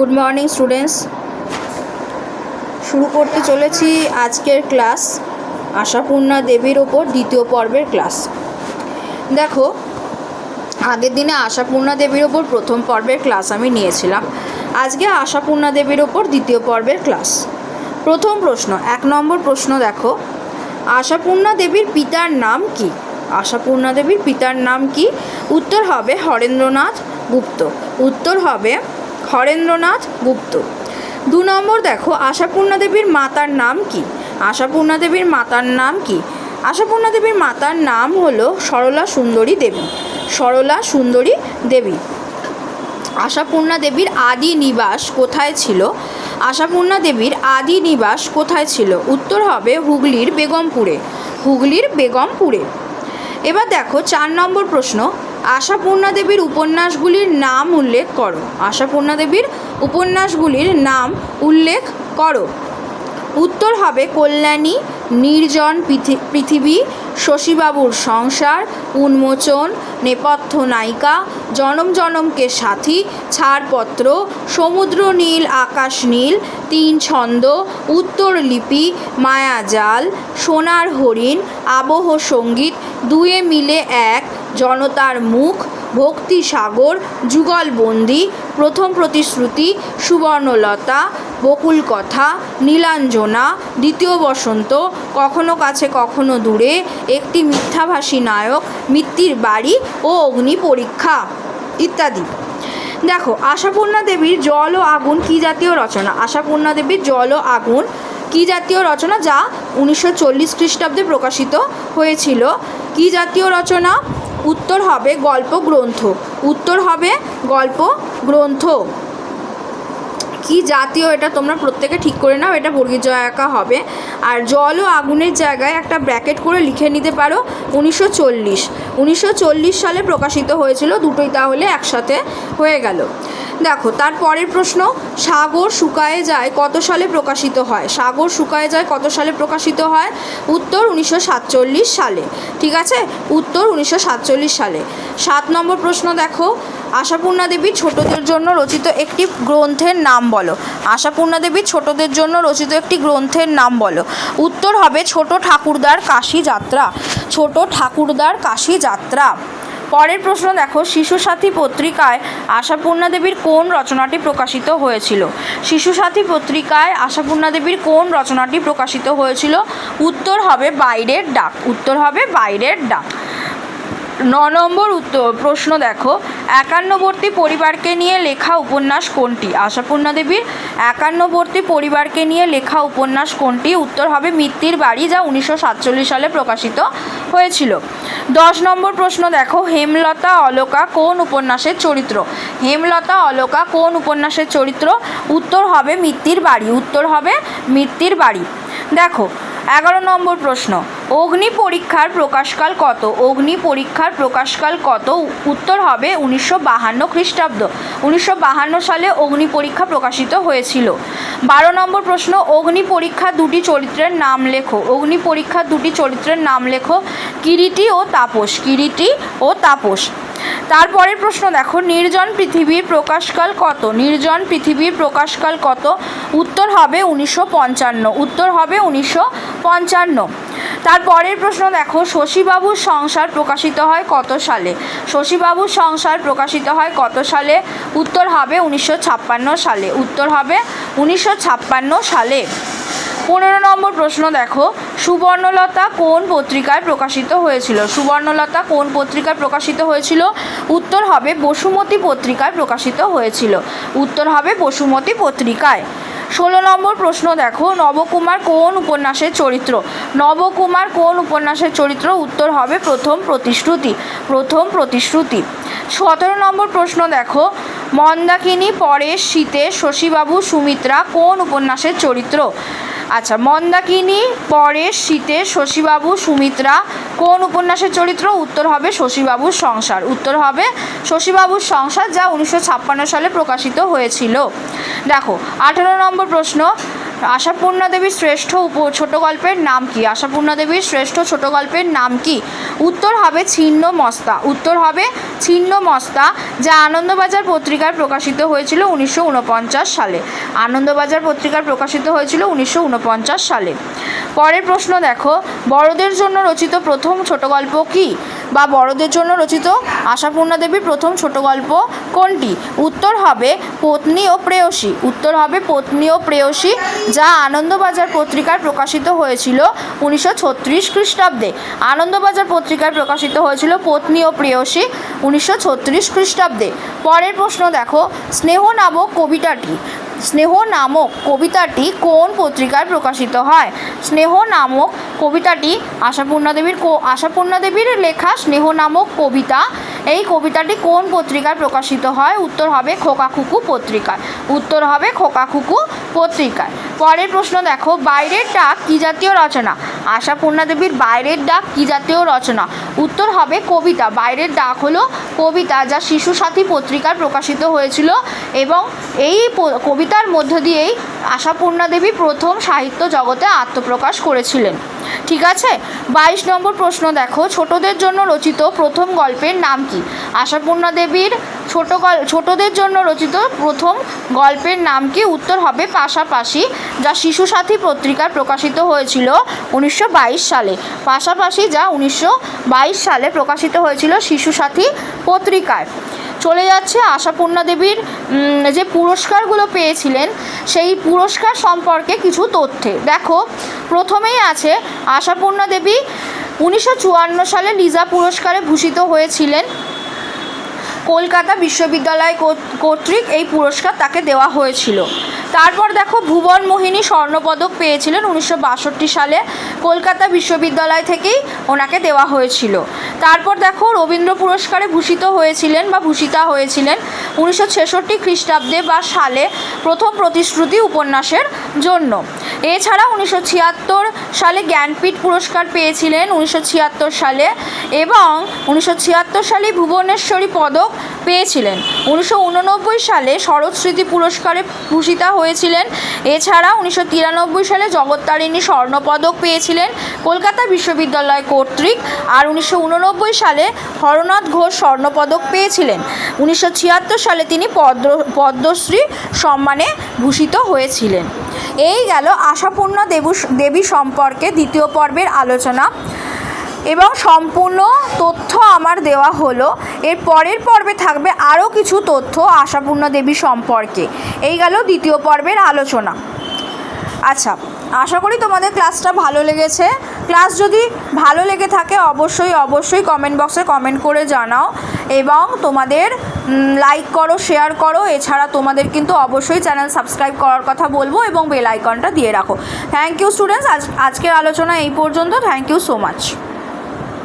Good morning students শুরু করতে চলেছি আজকের ক্লাস আশাপূর্ণা দেবীর ওপর দ্বিতীয় পর্বের ক্লাস দেখো, আগের দিনে আশাপূর্ণা দেবীর ওপর প্রথম পর্বের ক্লাস আমি নিয়েছিলাম। আজকে আশাপূর্ণা দেবীর ওপর দ্বিতীয় পর্বের ক্লাস প্রথম প্রশ্ন, এক নম্বর প্রশ্ন দেখো। আশাপূর্ণা দেবীর পিতার নাম কি? আশাপূর্ণা দেবীর পিতার নাম কি? উত্তর হবে হরেন্দ্রনাথ গুপ্ত। উত্তর হবে হরেন্দ্রনাথ গুপ্ত। দু নম্বর দেখো, আশাপূর্ণা দেবীর মাতার নাম কি? আশাপূর্ণা দেবীর মাতার নাম কি? আশাপূর্ণা দেবীর মাতার নাম হলো সরলা সুন্দরী দেবী। সরলা সুন্দরী দেবী। আশাপূর্ণা দেবীর আদি নিবাস কোথায় ছিল? আশাপূর্ণা দেবীর আদি নিবাস কোথায় ছিল? উত্তর হবে হুগলির বেগমপুরে। হুগলির বেগমপুরে। এবার দেখো, চার নম্বর প্রশ্ন। আশাপূর্ণা দেবীর উপন্যাসগুলির নাম উল্লেখ করো। আশাপূর্ণা দেবীর উপন্যাসগুলির নাম উল্লেখ করো। উত্তর হবে কল্যাণী, নির্জন পৃথি- পৃথিবী, শশীবাবুর সংসার, উন্মোচন, নেপথ্য নায়িকা, জনম জনমকে সাথী, ছাড়পত্র, সমুদ্র নীল, আকাশ নীল, তিন ছন্দ, উত্তর লিপি মায়াজাল সোনার হরিণ, আবহ সংগীত, দুয়ে মিলে এক জনতার মুখ, ভক্তি সাগর যুগলবন্দি প্রথম প্রতিশ্রুতি, সুবর্ণলতা, বকুল কথা, নীলাঞ্জনা, দ্বিতীয় বসন্ত, কখনো কাছে কখনো দূরে, একটি মিথ্যাভাষী নায়ক, মিত্তির বাড়ি ও অগ্নি পরীক্ষা ইত্যাদি। দেখো, আশাপূর্ণা দেবীর জল ও আগুন কী জাতীয় রচনা? আশাপূর্ণা দেবীর জল ও আগুন কী জাতীয় রচনা? যা উনিশশো চল্লিশ খ্রিস্টাব্দে প্রকাশিত হয়েছিল। কী জাতীয় রচনা? উত্তর হবে গল্প গ্রন্থ উত্তর হবে গল্প গ্রন্থ কি জাতীয় এটা তোমরা প্রত্যেকে ঠিক করে নাও, এটা বর্গীজয় আঁকা হবে। আর জল ও আগুনের জায়গায় একটা ব্র্যাকেট করে লিখে নিতে পারো উনিশশো চল্লিশ। উনিশশো চল্লিশ সালে প্রকাশিত হয়েছিল দুটোই তাহলে একসাথে হয়ে গেল। দেখো, তার পরের প্রশ্ন, সাগর শুকায়ে যায় কত সালে প্রকাশিত হয়? সাগর শুকায়ে যায় কত সালে প্রকাশিত হয়? উত্তর উনিশশো সাতচল্লিশ সালে। ঠিক আছে? উত্তর উনিশশো সাতচল্লিশ সালে। সাত নম্বর প্রশ্ন দেখো, আশাপূর্ণা দেবীর ছোটদের জন্য রচিত একটি গ্রন্থের নাম বলো। আশাপূর্ণা দেবীর ছোটদের জন্য রচিত একটি গ্রন্থের নাম বলো। উত্তর হবে ছোট ঠাকুরদার কাশি যাত্রা। ছোট ঠাকুরদার কাশি যাত্রা। পরের প্রশ্ন দেখো শিশু সাথী পত্রিকায় আশাপূর্ণা দেবীর কোন রচনাটি প্রকাশিত হয়েছিল? শিশু সাথী পত্রিকায় আশাপূর্ণা দেবীর কোন রচনাটি প্রকাশিত হয়েছিল? উত্তর হবে বাইরের ডাক। উত্তর হবে বাইরের ডাক। ন নম্বর উত্তর, প্রশ্ন দেখো একান্নবর্তী পরিবারকে নিয়ে লেখা উপন্যাস কোনটি? আশাপূর্ণা দেবীর একান্নবর্তী পরিবারকে নিয়ে লেখা উপন্যাস কোনটি? উত্তর হবে মিত্তির বাড়ি, যা উনিশশো সাতচল্লিশ সালে প্রকাশিত হয়েছিল। দশ নম্বর প্রশ্ন দেখো, হেমলতা অলোকা কোন উপন্যাসের চরিত্র? হেমলতা অলোকা কোন উপন্যাসের চরিত্র? উত্তর হবে মিত্তির বাড়ি, উত্তর হবে মিত্তির বাড়ি। দেখো, এগারো নম্বর প্রশ্ন। অগ্নি পরীক্ষার প্রকাশকাল কত? অগ্নি পরীক্ষার প্রকাশকাল কত? উত্তর হবে উনিশশো বাহান্ন খ্রিস্টাব্দ। উনিশশো বাহান্ন সালে অগ্নি পরীক্ষা প্রকাশিত হয়েছিল। বারো নম্বর প্রশ্ন, অগ্নি পরীক্ষা দুটি চরিত্রের নাম লেখো। অগ্নি পরীক্ষার দুটি চরিত্রের নাম লেখো, কিরিটি ও তাপস। কিরিটি ও তাপস। তারপরের প্রশ্ন দেখো, নির্জন পৃথিবীর প্রকাশকাল কত? নির্জন পৃথিবীর প্রকাশকাল কত? উত্তর হবে উনিশশো পঞ্চান্ন। উত্তর হবে উনিশশো পঞ্চান্ন। তারপরের প্রশ্ন দেখো, শশীবাবুর সংসার প্রকাশিত হয় কত সালে? শশীবাবুর সংসার প্রকাশিত হয় কত সালে? উত্তর হবে উনিশশো ছাপ্পান্ন সালে। উত্তর হবে উনিশশো ছাপ্পান্ন সালে। পনেরো নম্বর প্রশ্ন দেখো, সুবর্ণলতা কোন পত্রিকায় প্রকাশিত হয়েছিল? সুবর্ণলতা কোন পত্রিকায় প্রকাশিত হয়েছিল? উত্তর হবে বসুমতী পত্রিকায় প্রকাশিত হয়েছিল। উত্তর হবে বসুমতী পত্রিকায়। ষোলো নম্বর প্রশ্ন দেখো, নবকুমার কোন উপন্যাসের চরিত্র? নবকুমার কোন উপন্যাসের চরিত্র? উত্তর হবে প্রথম প্রতিশ্রুতি প্রথম প্রতিশ্রুতি। সতেরো নম্বর প্রশ্ন দেখো, মন্দাকিনী, পরেশ শীতে শশীবাবু, সুমিত্রা কোন উপন্যাসের চরিত্র? আচ্ছা মন্দাকিনী, পরেশ শীতে শশীবাবু, সুমিত্রা, কোন উপন্যাসের চরিত্র? উত্তর হবে শশীবাবুর সংসার। উত্তর হবে শশীবাবুর সংসার, যা উনিশশো ছাপ্পান্ন সালে প্রকাশিত হয়েছিল। দেখো, আঠেরো নম্বর প্রশ্ন আশাপূর্ণা দেবীর শ্রেষ্ঠ উপ, ছোট গল্পের নাম কি? আশাপূর্ণা দেবীর শ্রেষ্ঠ ছোট গল্পের নাম কি? উত্তর হবে ছিন্ন মস্তা। উত্তর হবে ছিন্ন মস্তা, যা আনন্দবাজার পত্রিকায় প্রকাশিত হয়েছিল উনিশশো উনপঞ্চাশ সালে। আনন্দবাজার পত্রিকায় প্রকাশিত হয়েছিল উনিশশো উনপঞ্চাশ সালে। পরের প্রশ্ন দেখো, বড়দের জন্য রচিত প্রথম ছোট গল্প কি? বা বড়দের জন্য রচিত আশাপূর্ণা দেবীর প্রথম ছোট গল্প কোনটি? উত্তর হবে পত্নী ও প্রেয়সী। উত্তর হবে পত্নী ও প্রেয়সী, যা আনন্দবাজার পত্রিকায় প্রকাশিত হয়েছিল উনিশশো ছত্রিশ খ্রিস্টাব্দে। আনন্দবাজার পত্রিকায় প্রকাশিত হয়েছিল পত্নী ও প্রেয়সী উনিশশো ছত্রিশ খ্রিস্টাব্দে। পরের প্রশ্ন দেখো, স্নেহ নামক কবিতাটি, স্নেহ নামক কবিতাটি কোন পত্রিকায় প্রকাশিত হয়? স্নেহ নামক কবিতাটি আশাপূর্ণা দেবীর আশাপূর্ণা দেবীর লেখা স্নেহ নামক কবিতা। এই কবিতাটি কোন পত্রিকায় প্রকাশিত হয়? উত্তর হবে খোকাখুকু পত্রিকায়। উত্তর হবে খোকাখুকু পত্রিকায়। পরের প্রশ্ন দেখো, বাইরের ডাক কী জাতীয় রচনা? আশাপূর্ণা দেবীর বাইরের ডাক কী জাতীয় রচনা? উত্তর হবে কবিতা। বাইরের ডাক হলো কবিতা যা শিশু সাথী পত্রিকায় প্রকাশিত হয়েছিল এবং এই কবিতার মধ্য দিয়েই আশাপূর্ণা দেবী প্রথম সাহিত্য জগতে আত্মপ্রকাশ করেছিলেন। ঠিক আছে? বাইশ নম্বর প্রশ্ন দেখো। ছোটদের জন্য রচিত প্রথম গল্পের নাম কি? আশাপূর্ণা দেবীর ছোট ছোটদের জন্য রচিত প্রথম গল্পের নাম কি? উত্তর হবে পাশাপাশি, যা শিশু সাথী পত্রিকায় প্রকাশিত হয়েছিল উনিশশো বাইশ সালে। পাশাপাশি যা উনিশশো বাইশ সালে প্রকাশিত হয়েছিল শিশু সাথী পত্রিকায়। চলে যাচ্ছে আশাপূর্ণা দেবীর যে পুরস্কারগুলো পেয়েছিলেন, সেই পুরস্কার সম্পর্কে কিছু তথ্যে। দেখো, প্রথমেই আছে, আশাপূর্ণা দেবী উনিশশো চুয়ান্ন সালে লিজা পুরস্কারে ভূষিত হয়েছিলেন। কলকাতা বিশ্ববিদ্যালয় কর্তৃক এই পুরস্কার তাকে দেওয়া হয়েছিল। তারপর দেখো ভুবন মোহিনী স্বর্ণপদক পেয়েছিলেন উনিশশো বাষট্টি সালে। কলকাতা বিশ্ববিদ্যালয় থেকেই ওনাকে দেওয়া হয়েছিল। তারপর দেখো রবীন্দ্র পুরস্কারে ভূষিত হয়েছিলেন বা ভূষিতা হয়েছিলেন উনিশশো ছেষট্টি খ্রিস্টাব্দে বা সালে প্রথম প্রতিশ্রুতি উপন্যাসের জন্য। এছাড়া উনিশশো ছিয়াত্তর সালে জ্ঞানপীঠ পুরস্কার পেয়েছিলেন উনিশশো ছিয়াত্তর সালে এবং উনিশশো ছিয়াত্তর সালে ভুবনেশ্বরী পদক পেয়েছিলেন। উনিশশো উননব্বই সালে শরৎ স্মৃতি পুরস্কারে ভূষিতা হয়েছিলেন। এছাড়া উনিশশো তিরানব্বই সালে জগত্তারিণী স্বর্ণপদক পেয়েছিলেন কলকাতা বিশ্ববিদ্যালয় কর্তৃক। আর উনিশশো উননব্বই সালে হরনাথ ঘোষ স্বর্ণপদক পেয়েছিলেন। উনিশশো ছিয়াত্তর সালে তিনি পদ্ম, পদ্মশ্রী সম্মানে ভূষিত হয়েছিলেন। এই গেল আশাপূর্ণা দেবী সম্পর্কে দ্বিতীয় পর্বের আলোচনা। এবং সম্পূর্ণ তথ্য আমার দেওয়া হলো। এর পরের পর্বে থাকবে আরও কিছু তথ্য আশাপূর্ণা দেবী সম্পর্কে। এই গেল দ্বিতীয় পর্বের আলোচনা। আচ্ছা আশা করি তোমাদের ক্লাসটা ভালো লেগেছে। ক্লাস যদি ভালো লেগে থাকে অবশ্যই অবশ্যই কমেন্ট বক্সে কমেন্ট করে জানাও এবং তোমাদের লাইক করো শেয়ার করো। এছাড়া তোমাদের কিন্তু অবশ্যই চ্যানেল সাবস্ক্রাইব করার কথা বলব এবং বেল আইকনটা দিয়ে রাখো। থ্যাংক ইউ স্টুডেন্টস আজ, আজকের আলোচনা এই পর্যন্ত। Thank you so much